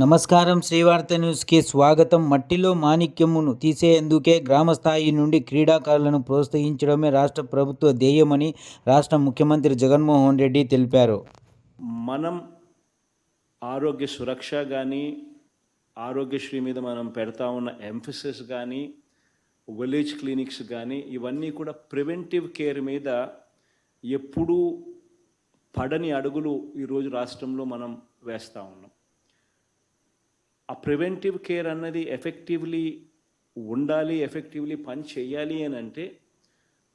నమస్కారం శ్రీవార్త న్యూస్కి స్వాగతం. మట్టిలో మాణిక్యమును తీసేందుకే గ్రామ స్థాయి నుండి క్రీడాకారులను ప్రోత్సహించడమే రాష్ట్ర ప్రభుత్వ ధ్యేయమని రాష్ట్ర ముఖ్యమంత్రి జగన్మోహన్ రెడ్డి తెలిపారు. మనం ఆరోగ్య సురక్ష కానీ ఆరోగ్యశ్రీ మీద మనం పెడతా ఉన్న ఎంఫసిస్ కానీ విలేజ్ క్లినిక్స్ కానీ ఇవన్నీ కూడా ప్రివెంటివ్ కేర్ మీద ఎప్పుడూ పడని అడుగులు ఈరోజు రాష్ట్రంలో మనం వేస్తూ ఉన్నాం. ఆ ప్రివెంటివ్ కేర్ అన్నది ఎఫెక్టివ్లీ ఉండాలి ఎఫెక్టివ్లీ పని చేయాలి అని అంటే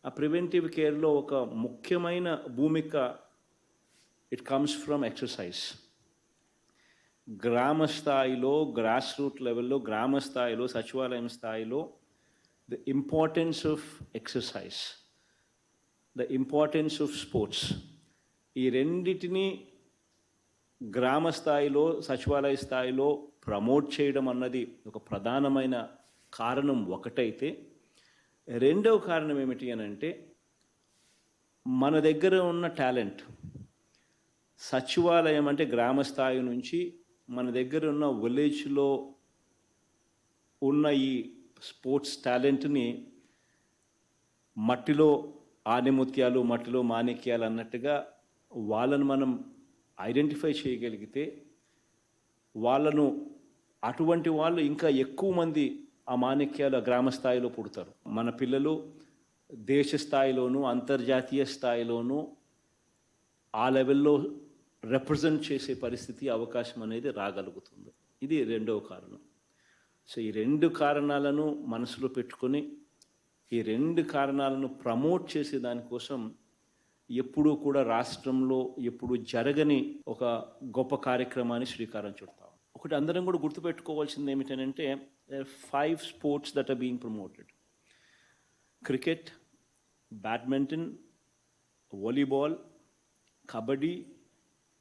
ఆ ప్రివెంటివ్ కేర్లో ఒక ముఖ్యమైన భూమిక ఇట్ కమ్స్ ఫ్రమ్ ఎక్సర్సైజ్ గ్రామ స్థాయిలో గ్రాస్ రూట్ లెవెల్లో గ్రామ స్థాయిలో సచివాలయం స్థాయిలో the importance of exercise the importance of sports ఈ రెండిటిని గ్రామ స్థాయిలో సచివాలయ స్థాయిలో ప్రమోట్ చేయడం అన్నది ఒక ప్రధానమైన కారణం ఒకటైతే రెండవ కారణం ఏమిటి అని అంటే మన దగ్గర ఉన్న టాలెంట్ సచివాలయం అంటే గ్రామ స్థాయి నుంచి మన దగ్గర ఉన్న విలేజ్లో ఉన్న ఈ స్పోర్ట్స్ టాలెంట్ని మట్టిలో ఆనిముత్యాలు మట్టిలో మాణిక్యాలు అన్నట్టుగా వాళ్ళను మనం ఐడెంటిఫై చేయగలిగితే వాళ్ళను అటువంటి వాళ్ళు ఇంకా ఎక్కువ మంది ఆ మాణిక్యాలు గ్రామ స్థాయిలో పుడతారు. మన పిల్లలు దేశ స్థాయిలోనూ అంతర్జాతీయ స్థాయిలోనూ ఆ లెవెల్లో రిప్రజెంట్ చేసే పరిస్థితి అవకాశం అనేది రాగలుగుతుంది. ఇది రెండవ కారణం. సో ఈ రెండు కారణాలను మనసులో పెట్టుకొని ఈ రెండు కారణాలను ప్రమోట్ చేసే దానికోసం ఎప్పుడూ కూడా రాష్ట్రంలో ఎప్పుడు జరగని ఒక గొప్ప కార్యక్రమాన్ని శ్రీకారం చుడతాం. ఒకటి అందరం కూడా గుర్తుపెట్టుకోవాల్సింది ఏమిటంటే five sports that are being promoted cricket badminton volleyball kabaddi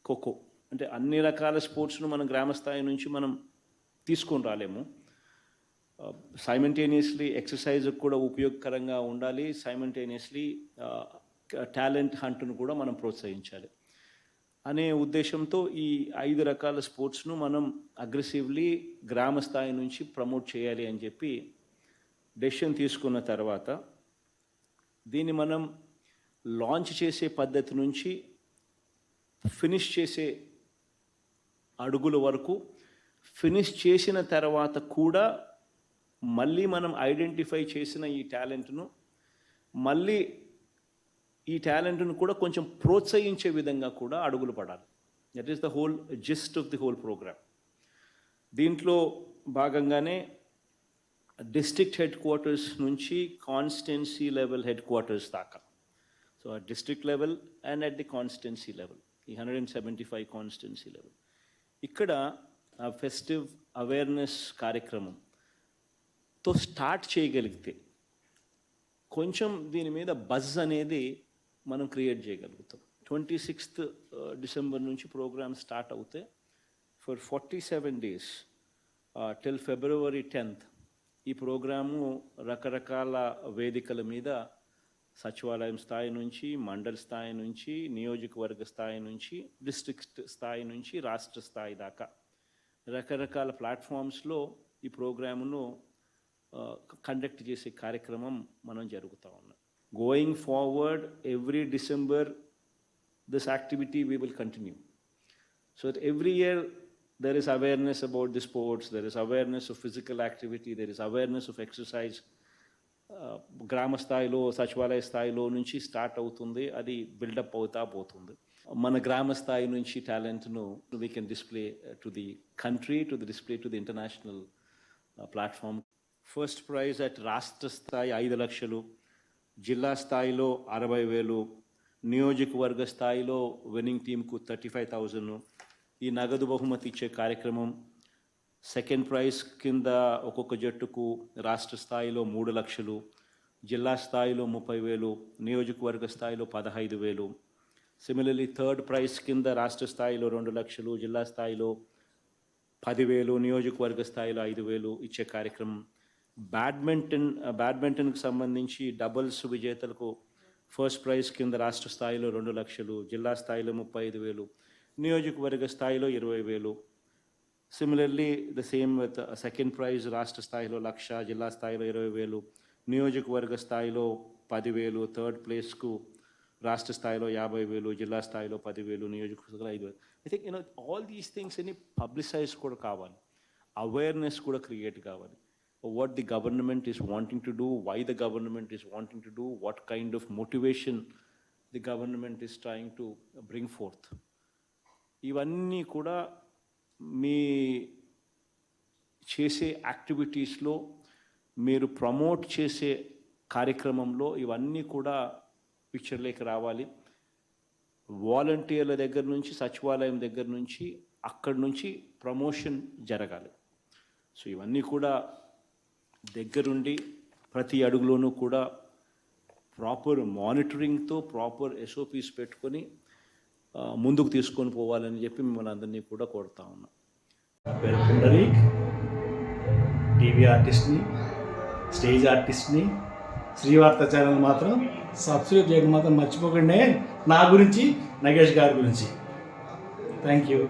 kho kho. అంటే అన్ని రకాల స్పోర్ట్స్ను మనం గ్రామ స్థాయి నుంచి మనం తీసుకొని రాలేము. Uh, సైమంటేనియస్లీ ఎక్సర్సైజ్ కూడా ఉపయోగకరంగా ఉండాలి. సైమంటేనియస్లీ టాలెంట్ హంట్ను కూడా మనం ప్రోత్సహించాలి. అనే ఉద్దేశంతో ఈ ఐదు రకాల స్పోర్ట్స్ను మనం అగ్రెసివ్లీ గ్రామ స్థాయి నుంచి ప్రమోట్ చేయాలి అని చెప్పి డెసిషన్ తీసుకున్న తర్వాత దీన్ని మనం లాంచ్ చేసే పద్ధతి నుంచి ఫినిష్ చేసే అడుగుల వరకు ఫినిష్ చేసిన తర్వాత కూడా మళ్ళీ మనం ఐడెంటిఫై చేసిన ఈ టాలెంట్ను మళ్ళీ ఈ టాలెంట్ను కూడా కొంచెం ప్రోత్సహించే విధంగా కూడా అడుగులు పడాలి. That is the whole gist of the whole programme district భాగంగానే డిస్ట్రిక్ట్ హెడ్ క్వార్టర్స్ నుంచి కాన్స్టెన్సీ లెవెల్ హెడ్ క్వార్టర్స్ దాకా. So at district level and at the constituency level ఈ hundred and seventy five constituency level ఇక్కడ ఆ festive awareness కార్యక్రమంతో start చేయగలిగితే కొంచెం దీని మీద బజ్ అనేది మనం క్రియేట్ చేయగలుగుతాం. ట్వంటీ సిక్స్త్ uh, డిసెంబర్ నుంచి ప్రోగ్రామ్ స్టార్ట్ అవుతే for forty seven days till February tenth ఈ ప్రోగ్రాము రకరకాల వేదికల మీద సచివాలయం స్థాయి నుంచి మండలి స్థాయి నుంచి నియోజకవర్గ స్థాయి నుంచి డిస్ట్రిక్ట్ స్థాయి నుంచి రాష్ట్ర స్థాయి దాకా రకరకాల ప్లాట్ఫామ్స్లో ఈ ప్రోగ్రామును uh, కండక్ట్ చేసే కార్యక్రమం మనం జరుగుతూ ఉన్నాం. Going forward every December this activity we will continue so every year there is awareness about the sports, there is awareness of physical activity, there is awareness of exercise. Uh, గ్రామ స్థాయిలో సచివాలయ స్థాయిలో నుంచి స్టార్ట్ అవుతుంది అది buildup అవుతా పోతుంది. మన గ్రామ స్థాయి నుంచి టాలెంట్ను we can display to the country to the display to the international platform first prize at రాష్ట్ర స్థాయి ఐదు లక్షలు. జిల్లా స్థాయిలో అరవై వేలు నియోజకవర్గ స్థాయిలో విన్నింగ్ టీంకు థర్టీ ఫైవ్ థౌజండ్ ఈ నగదు బహుమతి ఇచ్చే కార్యక్రమం సెకండ్ ప్రైజ్ కింద ఒక్కొక్క జట్టుకు రాష్ట్ర స్థాయిలో మూడు లక్షలు జిల్లా స్థాయిలో ముప్పై వేలు నియోజకవర్గ స్థాయిలో పదహైదు వేలు. సిమిలర్లీ థర్డ్ ప్రైజ్ కింద రాష్ట్ర స్థాయిలో రెండు లక్షలు జిల్లా స్థాయిలో పదివేలు నియోజకవర్గ స్థాయిలో ఐదు వేలు ఇచ్చే కార్యక్రమం బ్యాడ్మింటన్ బ్యాడ్మింటన్కి సంబంధించి డబుల్స్ విజేతలకు ఫస్ట్ ప్రైజ్ కింద రాష్ట్ర స్థాయిలో రెండు లక్షలు జిల్లా స్థాయిలో ముప్పై ఐదు వేలు నియోజకవర్గ స్థాయిలో ఇరవై వేలు. Similarly the same with second prize రాష్ట్ర స్థాయిలో లక్ష జిల్లా స్థాయిలో ఇరవై వేలు నియోజకవర్గ స్థాయిలో పదివేలు థర్డ్ ప్లేస్కు రాష్ట్ర స్థాయిలో యాభై వేలు జిల్లా స్థాయిలో పదివేలు నియోజకవర్గంలో ఐదు వేలు. I think you know all these things అన్ని పబ్లిసైజ్ కూడా కావాలి. అవేర్నెస్ కూడా క్రియేట్ కావాలి. What the government is wanting to do why the government is wanting to do what kind of motivation the government is trying to bring forth ఇవన్నీ కూడా మీ చేసే యాక్టివిటీస్లో మీరు ప్రమోట్ చేసే కార్యక్రమంలో ఇవన్నీ కూడా పిక్చర్లోకి రావాలి. వాలంటీర్ల దగ్గర నుంచి సచివాలయం దగ్గర నుంచి అక్కడి నుంచి ప్రమోషన్ జరగాలి. సో ఇవన్నీ కూడా దగ్గరుండి ప్రతి అడుగులోనూ కూడా ప్రాపర్ మానిటరింగ్తో ప్రాపర్ ఎస్ఓపీస్ పెట్టుకొని ముందుకు తీసుకొని పోవాలని చెప్పి మిమ్మల్ని అందరినీ కూడా కోరుతా ఉన్నాం. పేరు పుండరీక్ టీవీ ఆర్టిస్ట్ని స్టేజ్ ఆర్టిస్ట్ని శ్రీవార్త ఛానల్ మాత్రం సబ్స్క్రైబ్ చేయడం మాత్రం మర్చిపోకండి. నా గురించి నగేష్ గారి గురించి. Thank you.